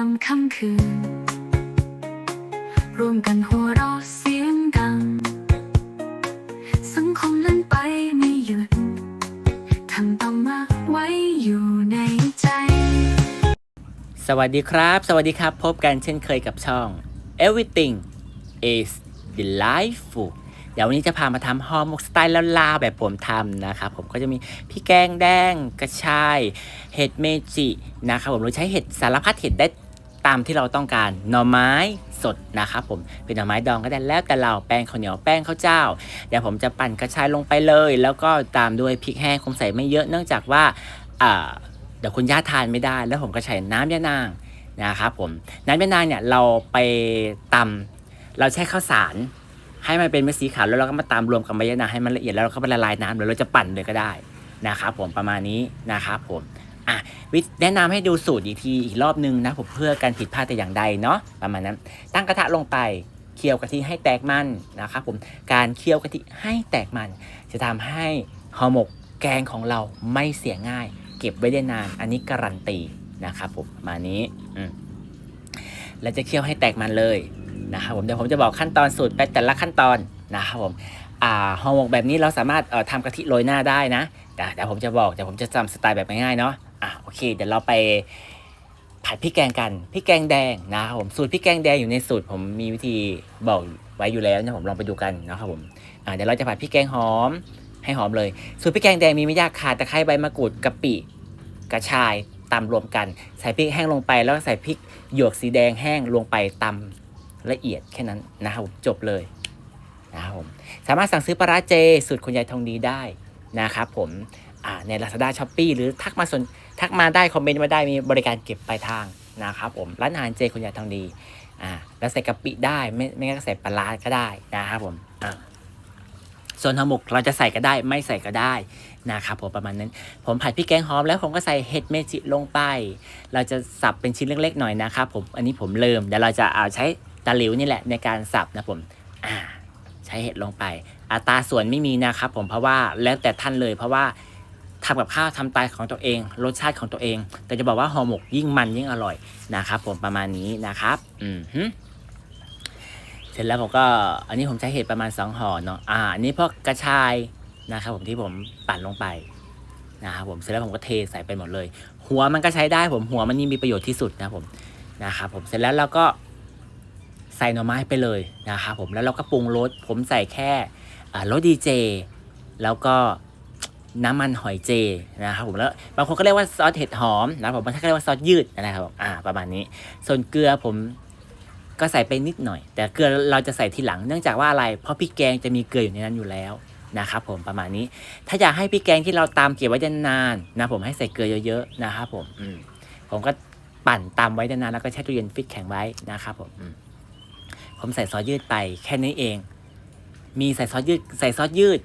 ามค่ำคืน ร่วมกันหัวเราะเสียงดัง สังคมเล่นไปไม่หยุดทำต้องมาไว้อยู่ในใจ สวัสดีครับ สวัสดีครับ พบกันเช่นเคยกับช่อง Everything is delightful เดี๋ยววันนี้จะพามาทำฮอร์โมกสไตล์ลาวๆแบบผมทำนะครับผมก็จะมีพี่แกงแดงกระชาย เห็ดเมจินะครับผมเราใช้เห็ดสารพัดเห็ดได้ ตามที่เราต้องการหน่อไม้สดนะครับผมเป็นหน่อไม้ดองก็ได้แล้วแต่เราแป้งข้าวเหนียวแป้งข้าวเจ้า เดี๋ยวผมจะปั่นกระชายลงไปเลย แล้วก็ตามด้วยพริกแห้งคงใส่ไม่เยอะเนื่องจากว่าเดี๋ยวคุณย่าทานไม่ได้ แล้วผมก็ใช้น้ำยานางนะครับผมน้ำยานางเนี่ยเราไปตำเราใช้ข้าวสารให้มันเป็นเม็ดสีขาวแล้วเราก็มาตำรวมกับใบยานางให้มันละเอียดแล้วเราก็ไปละลายน้ำหรือเราจะปั่นเลยก็ได้นะครับผมประมาณนี้นะครับผม อะวิแนะนำให้ดูสูตรอีกทีอีกรอบนึงนะผมเพื่อการผิดพลาดแต่อย่างใดเนาะประมาณนั้น ตั้งกระทะลงไปเคี่ยวกะทิให้แตกมันนะครับผมการเคี่ยวกะทิให้แตกมัน จะทำให้ห่อหมกแกงของเราไม่เสียง่าย เก็บไว้ได้นาน อันนี้การันตีนะครับผมมานี้อืมเราจะเคี่ยวให้แตกมันเลยนะครับผมเดี๋ยวผมจะบอกขั้นตอนสูตรไปแต่ละขั้นตอนนะครับผมห่อหมกแบบนี้เราสามารถเอ่อทำกะทิโรยหน้าได้นะแต่เดี๋ยวผมจะบอกเดี๋ยวผมจะจำสไตล์แบบง่ายๆเนาะ อะโอเค เดี๋ยวเราไปผัดพริกแกงกันพริกแกงแดงนะครับผมสูตรพริกแกงแดงอยู่ในสูตรผมมีวิธีบอกไว้อยู่แล้วนะผมลองไปดูกันนะครับผมเดี๋ยวเราจะผัดพริกแกงหอมให้หอมเลย สูตรพริกแกงแดงมีไม่ยากค่ะตะไคร้ใบมะกรูดกะปิกระชายตำรวมกัน ใส่พริกแห้งลงไป แล้วก็ใส่พริกหยวกสีแดงแห้งลงไปตำละเอียดแค่นั้นนะครับผมจบเลยนะครับผมสามารถสั่งซื้อปลาร้าเจสูตรคุณยายทองดีได้นะครับผมอ่าใน Lazada s h o p e e หรือทักมาส่วน ทักมาได้คอมเมนต์มาได้มีบริการเก็บปลายทางนะครับผมร้านอาหารเจคุณยายทองดีอ่าแล้วใส่กะปิได้ไม่ไม่งั้นก็ใส่ปลาร้าก็ได้นะครับผมอ่าส่วนห่อหมกเราจะใส่ก็ได้ไม่ใส่ก็ได้นะครับผมประมาณนั้น ผมผัดพริกแกงหอมแล้วผมก็ใส่เห็ดเมจิลงไป เราจะสับเป็นชิ้นเล็กๆหน่อยนะครับผมอันนี้ผมเริ่มเดี๋ยวเราจะเอาใช้ตะหลิวนี่แหละในการสับนะผมอ่าใช้เห็ดลงไปอัตราส่วนไม่มีนะครับผมเพราะว่าแล้วแต่ท่านเลยเพราะว่า ทำกับข้าวทำตายของตัวเอง รสชาติของตัวเอง แต่จะบอกว่าห่อหมกยิ่งมันยิ่งอร่อยนะครับผมประมาณนี้นะครับ อืมเสร็จแล้วผมก็ อันนี้ผมใช้เห็ดประมาณสองห่อเนาะอ่าอันนี้พวกกระชายนะครับ ผมที่ผมปั่นลงไปนะครับผมเสร็จแล้วผมก็เทใส่ไปหมดเลย หัวมันก็ใช้ได้ผมหัวมันนี่มีประโยชน์ที่สุดนะผมนะครับผมเสร็จแล้วเราก็ใส่หน่อไม้ไปเลยนะครับผมแล้วเราก็ปรุงรสผมใส่แค่อ่ารสดีเจแล้วก็ น้ำมันหอยเจนะครับผมแล้วบางคนก็เรียกว่าซอสเห็ดหอมนะครับผมบางท่านก็เรียกว่าซอสยืดนะครับผมอ่าประมาณนี้ ส่วนเกลือผมก็ใส่ไปนิดหน่อย แต่เกลือเราจะใส่ทีหลังเนื่องจากว่าอะไร เพราะพริกแกงจะมีเกลืออยู่ในนั้นอยู่แล้วนะครับผมประมาณนี้ ถ้าอยากให้พริกแกงที่เราตามเก็บไว้นานๆนะผมให้ใส่เกลือเยอะๆนะครับผมอืมผมก็ปั่นตามไว้นานๆแล้วก็แช่ตู้เย็นฟิตแข็งไว้นะครับผมอืมผมใส่ซอสยืดไปแค่นี้เอง มีใส่ซอสยืดใส่ซอสยืด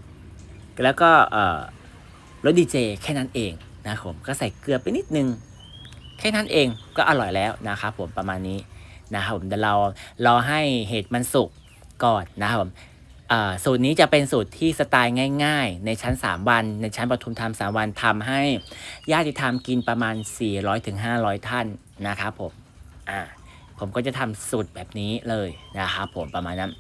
แล้วก็เอ่อ รสดีเจแค่นั้นเองนะครับผมก็ใส่เกลือไปนิดนึง แค่นั้นเองก็อร่อยแล้วนะครับผมประมาณนี้นะครับผมเดี๋ยวเรารอให้เห็ดมันสุกก่อนนะครับผมสูตรนี้จะเป็นสูตรที่สไตล์ง่าย ๆ ในชั้น 3 วัน ในชั้นปทุมธรรม 3 วันทำให้ญาติธรรมกินประมาณ 400-500ถึง500ท่านนะครับผมอ่าผมก็จะทำสูตรแบบนี้เลยนะครับผมประมาณนั้น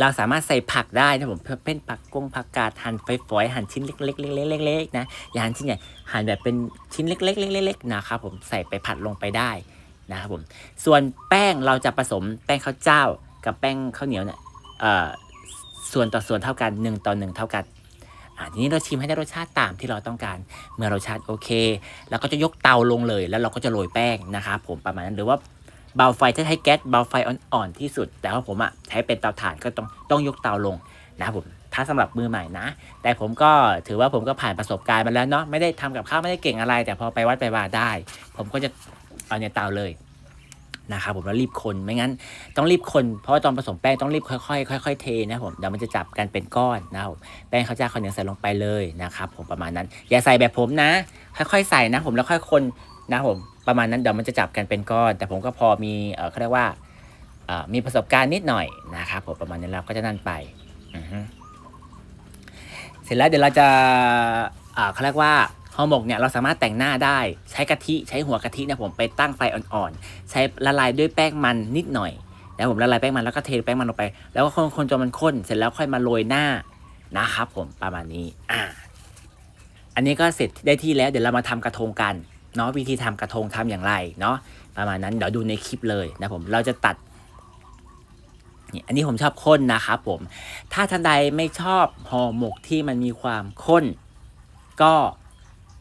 เราสามารถใส่ผักได้นะผมเพื่อเป็นผักกงผักกาดหั่นฝอยหั่นชิ้นเล็กๆๆๆๆๆนะอย่าหั่นชิ้นใหญ่หั่นแบบเป็นชิ้นเล็กๆๆๆๆนะครับผมใส่ไปผัดลงไปได้นะครับผมส่วนแป้งเราจะผสมแป้งข้าวเจ้า กับแป้งข้าวเหนียวเนี่ยส่วนต่อส่วนเท่ากัน 1 ต่อ 1 เท่ากันอ่าทีนี้เราชิมให้ได้รสชาติตามที่เราต้องการ เมื่อรสชาติโอเค แล้วก็จะยกเตาลงเลย แล้วเราก็จะโรยแป้งนะครับผมประมาณนั้น หรือว่า เบาไฟถ้าใช้แก๊สเบาไฟอ่อนๆที่สุด แต่ว่าผมอะใช้เป็นเตาถ่านก็ต้องต้องยกเตาลงนะครับผมถ้าสำหรับมือใหม่นะ แต่ผมก็ถือว่าผมก็ผ่านประสบการณ์มาแล้วเนาะไม่ได้ทำกับข้าวไม่ได้เก่งอะไร แต่พอไปวัดไปวาได้ ผมก็จะเอาในเตาเลยนะครับผมแล้วรีบคนไม่งั้น ต้องรีบคนเพราะว่าตอนผสมแป้งต้องรีบค่อยๆค่อยๆเทนะผมเดี๋ยวมันจะจับกันเป็นก้อนนะครับผมแป้งข้าวเจ้าข้าวเหนียวใส่ลงไปเลยนะครับผมประมาณนั้น อย่าใส่แบบผมนะ ค่อยๆใส่นะผมแล้วค่อยคน นะผมประมาณนั้นเดี๋ยวมันจะจับกันเป็นก้อน แต่ผมก็พอมีเขาเรียกว่ามีประสบการณ์นิดหน่อยนะครับผมประมาณนี้เราก็จะนั่นไปเสร็จแล้วเดี๋ยวเราจะเขาเรียกว่าห่อหมกเนี่ยเราสามารถแต่งหน้าได้ใช้กะทิใช้หัวกะทิเนี่ยผมไปตั้งไฟอ่อนๆ ใช้ละลายด้วยแป้งมันนิดหน่อยแล้วผมละลายแป้งมันแล้วก็เทแป้งมันลงไป แล้วก็คนๆจนมันข้นเสร็จแล้วค่อยมาโรยหน้านะครับผมประมาณนี้อ่าอันนี้ก็เสร็จได้ที่แล้วเดี๋ยวเรามาทำกระทงกัน เนาะวิธีทำกระทงทำอย่างไรเนาะประมาณนั้นเดี๋ยวดูในคลิปเลยนะผมเราจะตัดนี่อันนี้ผมชอบข้นนะครับผม ถ้าท่านใดไม่ชอบห่อหมกที่มันมีความข้น ก็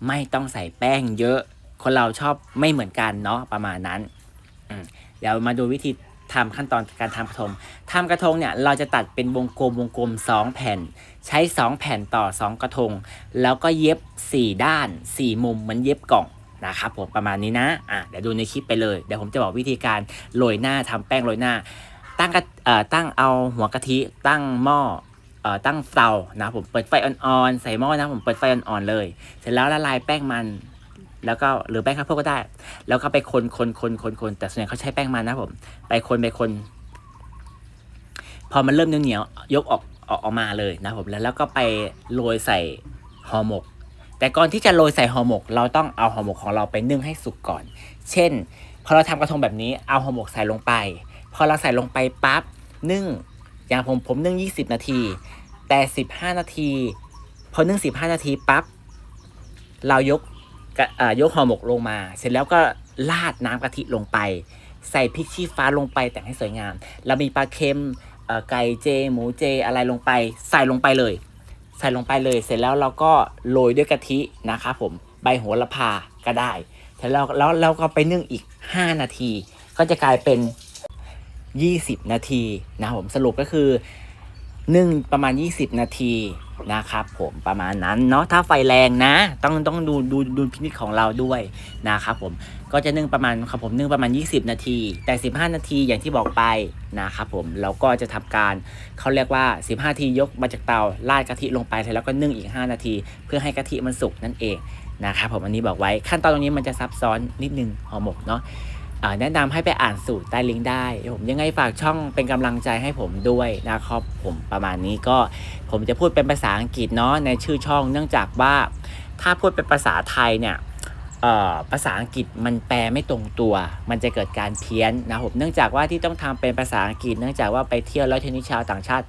ไม่ต้องใส่แป้งเยอะ คนเราชอบไม่เหมือนกันเนาะประมาณนั้นเดี๋ยวมาดูวิธีทำขั้นตอนการทำกระทงทำกระทงเนี่ยเราจะตัดเป็นวงกลมวงกลมสองแผ่น ใช้ 2 แผ่นต่อ 2 กระทง แล้วก็เย็บ 4 ด้าน 4 มุมเหมือนเย็บกล่อง นะครับผมประมาณนี้นะอะเดี๋ยวดูในคลิปไปเลยเดี๋ยวผมจะบอกวิธีการโรยหน้าทำแป้งโรยหน้า ตั้งกระเอ่อตั้งเอาหัวกะทิตั้งหม้อเอ่อตั้งเตานะผมเปิดไฟอ่อนๆใส่หม้อนะผมเปิดไฟอ่อนๆเลย เสร็จแล้วละลายแป้งมันแล้วก็หรือแป้งข้าวโพดก็ได้ แล้วก็ไปคนคนคนคนคนแต่ส่วนใหญ่เขาใช้แป้งมันนะผม ไปคนไปคน พอมันเริ่มเหนียวๆยกออกออกออกมาเลยนะผมแล้วแล้วก็ไปโรยใส่ห่อหมก แต่ก่อนที่จะโรยใส่ห่อหมก เราต้องเอาห่อหมกของเราไปนึ่งให้สุกก่อน เช่น พอเราทำกระทงแบบนี้เอาห่อหมกใส่ลงไป พอเราใส่ลงไปปั๊บนึ่ง อย่างผมผมนึ่ง 20 นาที แต่ 15 นาที พอนึ่ง 15 นาทีปั๊บเรายกเอ่อยกห่อหมกลงมา เสร็จแล้วก็ราดน้ำกะทิลงไป ใส่พริกชี้ฟ้าลงไปแต่งให้สวยงาม เรามีปลาเค็มไก่เจ หมูเจอะไรลงไป ใส่ลงไปเลย ใส่ลงไปเลยเสร็จแล้วเราก็โรยด้วยกะทินะครับผมใบโหระพาก็ได้เสร็จแล้วแล้วเราก็ไปนึ่งอีก 5 นาที ก็จะกลายเป็น 20 นาทีนะผมสรุปก็คือ นึ่งประมาณ 20 นาทีนะครับผมประมาณนั้นเนาะถ้าไฟแรงนะ ต้องต้องดูดูดูพินิจของเราด้วยนะครับผมก็จะนึ่งประมาณครับผมนึ่งประมาณ 20 นาที แต่ 15 นาทีอย่างที่บอกไปนะครับผมเราก็จะทำการเขาเรียกว่า 15นาทียกมาจากเตาราดกะทิลงไปเสร็จแล้วก็นึ่งอีก 5 นาที เพื่อให้กะทิมันสุกนั่นเองนะครับผมอันนี้บอกไว้ขั้นตอนตรงนี้มันจะซับซ้อนนิดนึงห่อหมกเนาะ แนะนำให้ไปอ่านสูตรใต้ลิงก์ได้ผมยังไงฝากช่องเป็นกำลังใจให้ผมด้วยนะครับผมประมาณนี้ก็ผมจะพูดเป็นภาษาอังกฤษเนาะในชื่อช่อง เนื่องจากว่าถ้าพูดเป็นภาษาไทยเนี่ยภาษาอังกฤษมันแปลไม่ตรงตัว มันจะเกิดการเพี้ยนนะผมเนื่องจากว่าที่ต้องทำเป็นภาษาอังกฤษ เนื่องจากว่าไปเที่ยวแล้วทีนี้ชาวต่างชาติ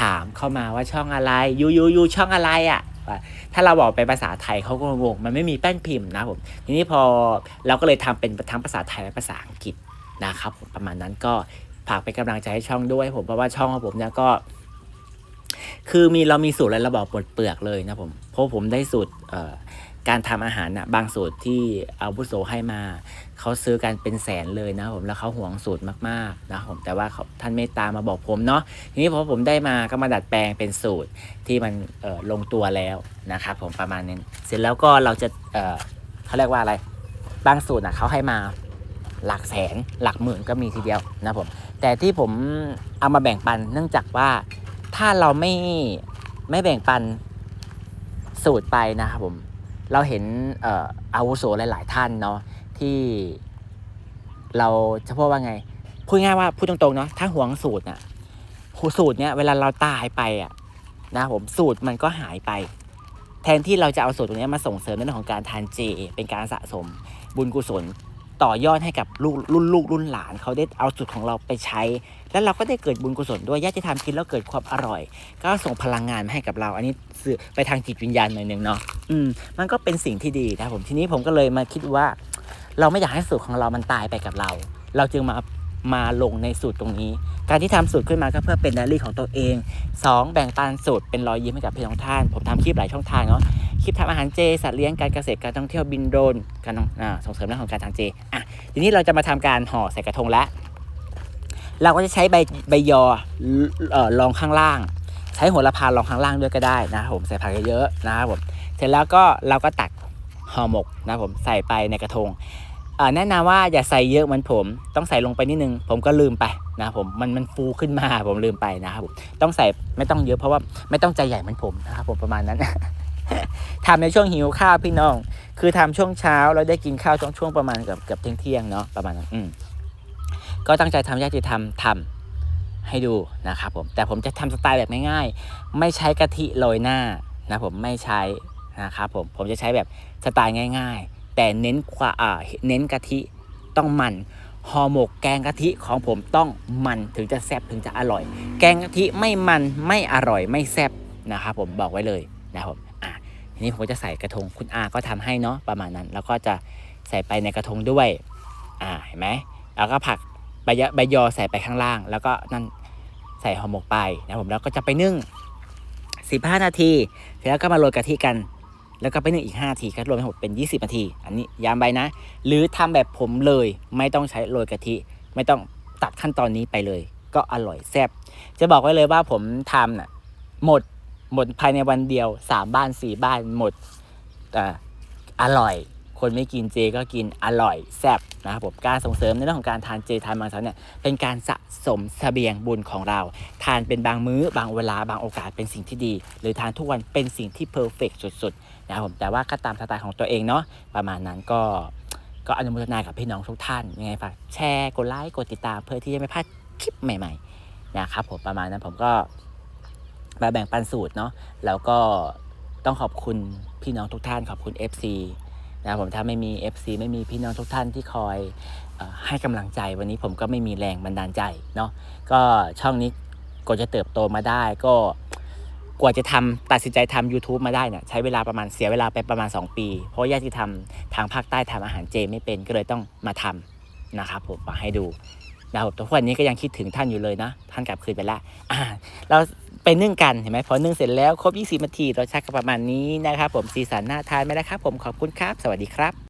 ถามเข้ามาว่าช่องอะไรยูยูยูช่องอะไรอะ่ะ ถ้าเราบอกเป็นภาษาไทยเขาก็งงมันไม่มีแป้นพิมพ์นะผมทีนี้พอเราก็เลยทำเป็นทั้งภาษาไทยและภาษาอังกฤษนะครับผมประมาณนั้นก็ฝากเป็นกำลังใจให้ช่องด้วยผมเพราะว่าช่องของผมเนี่ยก็ คือมีเรามีสูตรอะรเราบอกปลดเปลือกเลยนะผมเพราะผมได้สูตรเอ่อ การทำอาหารนะบางสูตรที่อาวุโสให้มา เขาซื้อกันเป็นแสนเลยนะผมแล้วเขาห่วงสูตรมากๆนะผมแต่ว่าท่านเมตตามาบอกผมเนาะทีนี้พอผมได้มาก็มาดัดแปลงเป็นสูตรที่มันลงตัวแล้วนะครับผมประมาณนี้เสร็จแล้วก็เราจะเเขาเรียกว่าอะไร บางสูตรนะเขาให้มาหลักแสนหลักหมื่นก็มีทีเดียวนะผมแต่ที่ผมเอามาแบ่งปันเนื่องจากว่าถ้าเราไม่ไม่แบ่งปันสูตรไปนะครับผม เราเห็นอาวุโสหลาย ๆ ท่านเนาะที่เราจะพูดว่าไง พูดง่ายว่าพูดตรงๆเนาะถ้าหวงสูตรน่ะสูตรเนี้ยเวลาเราตายไปอะนะผมสูตรมันก็หายไป แทนที่เราจะเอาสูตรตรงนี้มาส่งเสริมในเรื่องของการทานเจ เป็นการสะสมบุญกุศล ต่อยอดให้กับลูกรุ่นลูกรุ่นหลานเขาได้เอาสุดของเราไปใช้ แล้วเราก็ได้เกิดบุญกุศลด้วยญาติธรรมกินแล้วเกิดความอร่อย ก็ส่งพลังงานมาให้กับเรา อันนี้สื่อไปทางจิตวิญญาณหน่อยหนึ่งเนาะอืมมันก็เป็นสิ่งที่ดีนะผมทีนี้ผมก็เลยมาคิดว่า เราไม่อยากให้สูตรของเรามันตายไปกับเรา เราจึงมา มาลงในสูตรตรงนี้ การที่ทำสูตรขึ้นมาก็เพื่อเป็นไดอารี่ของตัวเอง 2. แบ่งปันสูตรเป็นรอยยิ้มให้กับเพี่อน้องท่าน ผมทำคลิปหลายช่องทางเนาะคลิปทำอาหารเจสัตว์เลี้ยงการเกษตรการท่องเที่ยวบินโดรนการอ่าส่งเสริมเรื่องของการทานเจอะทีนี้เราจะมาทำการห่อใส่กระทงแล้วเราก็จะใช้ใบใบยอเอ่อรองข้างล่าง ใช้โหัวละพารองข้างล่างด้วยก็ได้นะครับผมใส่ผักเยอะๆนะครับผมเสร็จแล้วก็เราก็ตักห่อหมกนะครับผมใส่ไปในกระทง แนะนำว่าอย่าใส่เยอะเหมือนผม ต้องใส่ลงไปนิดนึง ผมก็ลืมไปนะผมมันมันฟูขึ้นมาผมลืมไปนะครับผมต้องใส่ไม่ต้องเยอะเพราะว่าไม่ต้องใจใหญ่เหมือนผมนะครับผมประมาณนั้นทำในช่วงหิวข้าวพี่น้อง คือทำช่วงเช้าเราได้กินข้าวช่วงช่วงประมาณเกือบเกือบเที่ยงเที่ยงเนาะประมาณนั้นอืมก็ตั้งใจทำญาติธรรมทำให้ดูนะครับผมแต่ผมจะทำสไตล์แบบง่ายๆไม่ใช้กะทิโรยหน้านะผมไม่ใช้นะครับผมผมจะใช้แบบสไตล์ง่าย ๆ แต่เน้นความอ่าเน้นกะทิต้องมันห่อหมกแกงกะทิของผมต้องมันถึงจะแซ่บถึงจะอร่อย แกงกะทิไม่มันไม่อร่อยไม่แซ่บนะครับผมบอกไว้เลยนะครับผมอะทีนี้ผมก็จะใส่กระทงคุณอาก็ทำให้เนาะประมาณนั้น แล้วก็จะใส่ไปในกระทงด้วยอ่าเห็นไหมแล้วก็ผักใบยใบยอใส่ไปข้างล่าง แล้วก็นั่นใส่ห่อหมกไปนะผมแล้วก็จะไปนึ่ง 15 นาทีเสร็จแล้วก็มาโรยกะทิกัน แล้วก็ไปนึ่งอีก5นาทีก็รวมทั้งหมดเป็น 20 นาที อันนี้ย้ำไปนะ หรือทำแบบผมเลยไม่ต้องใช้โรยกะทิ ไม่ต้องตัดขั้นตอนนี้ไปเลย ก็อร่อยแซ่บจะบอกไว้เลยว่าผมทำน่ะหมดหมดภายในวันเดียว 3 บ้าน 4 บ้านหมดแต่อร่อยคนไม่กินเจก็กินอร่อยแซ่บนะครับผมการส่งเสริมในเรื่องของการทานเจทานมังสวิรัตเนี่ยเป็นการสะสมเสบียงบุญของเรา ทานเป็นบางมื้อบางเวลาบางโอกาสเป็นสิ่งที่ดี หรือทานทุกวันเป็นสิ่งที่เพอร์เฟกสุดๆ นะครับผมแต่ว่าก็ตามสไตล์ของตัวเองเนาะประมาณนั้นก็ก็อนุโมทนากับพี่น้องทุกท่านยังไงฝากแชร์กดไลค์กดติดตามเพื่อที่จะไม่พลาดคลิปใหม่ๆนะครับผมประมาณนั้นผมก็มาแบ่งปันสูตรเนาะแล้วก็ต้องขอบคุณพี่น้องทุกท่าน ขอบคุณ FC นะครับผมถ้าไม่มี FC ไม่มีพี่น้องทุกท่านที่คอยอให้กำลังใจวันนี้ผมก็ไม่มีแรงบันดาลใจเนาะก็ช่องนี้กว่าจะเติบโตมาได้ก็ กว่าจะทำตัดสินใจทำ YouTube มาได้เนี่ยใช้เวลาประมาณเสียเวลาไปประมาณ 2 ปี เพราะญาติที่ทำทางภาคใต้ทำอาหารเจไม่เป็นก็เลยต้องมาทำนะครับผมมาให้ดูนะครับทุกวันนี้ก็ยังคิดถึงท่านอยู่เลยนะ ท่านกลับคืนไปแล้วอ่าเราไปนึ่งกันเห็นไหมพอนึ่งเสร็จแล้วครบ 20นาทีเรสชาติก็ประมาณนี้นะครับผมสีสันน่าทานไหมนะครับผมขอบคุณครับ สวัสดีครับ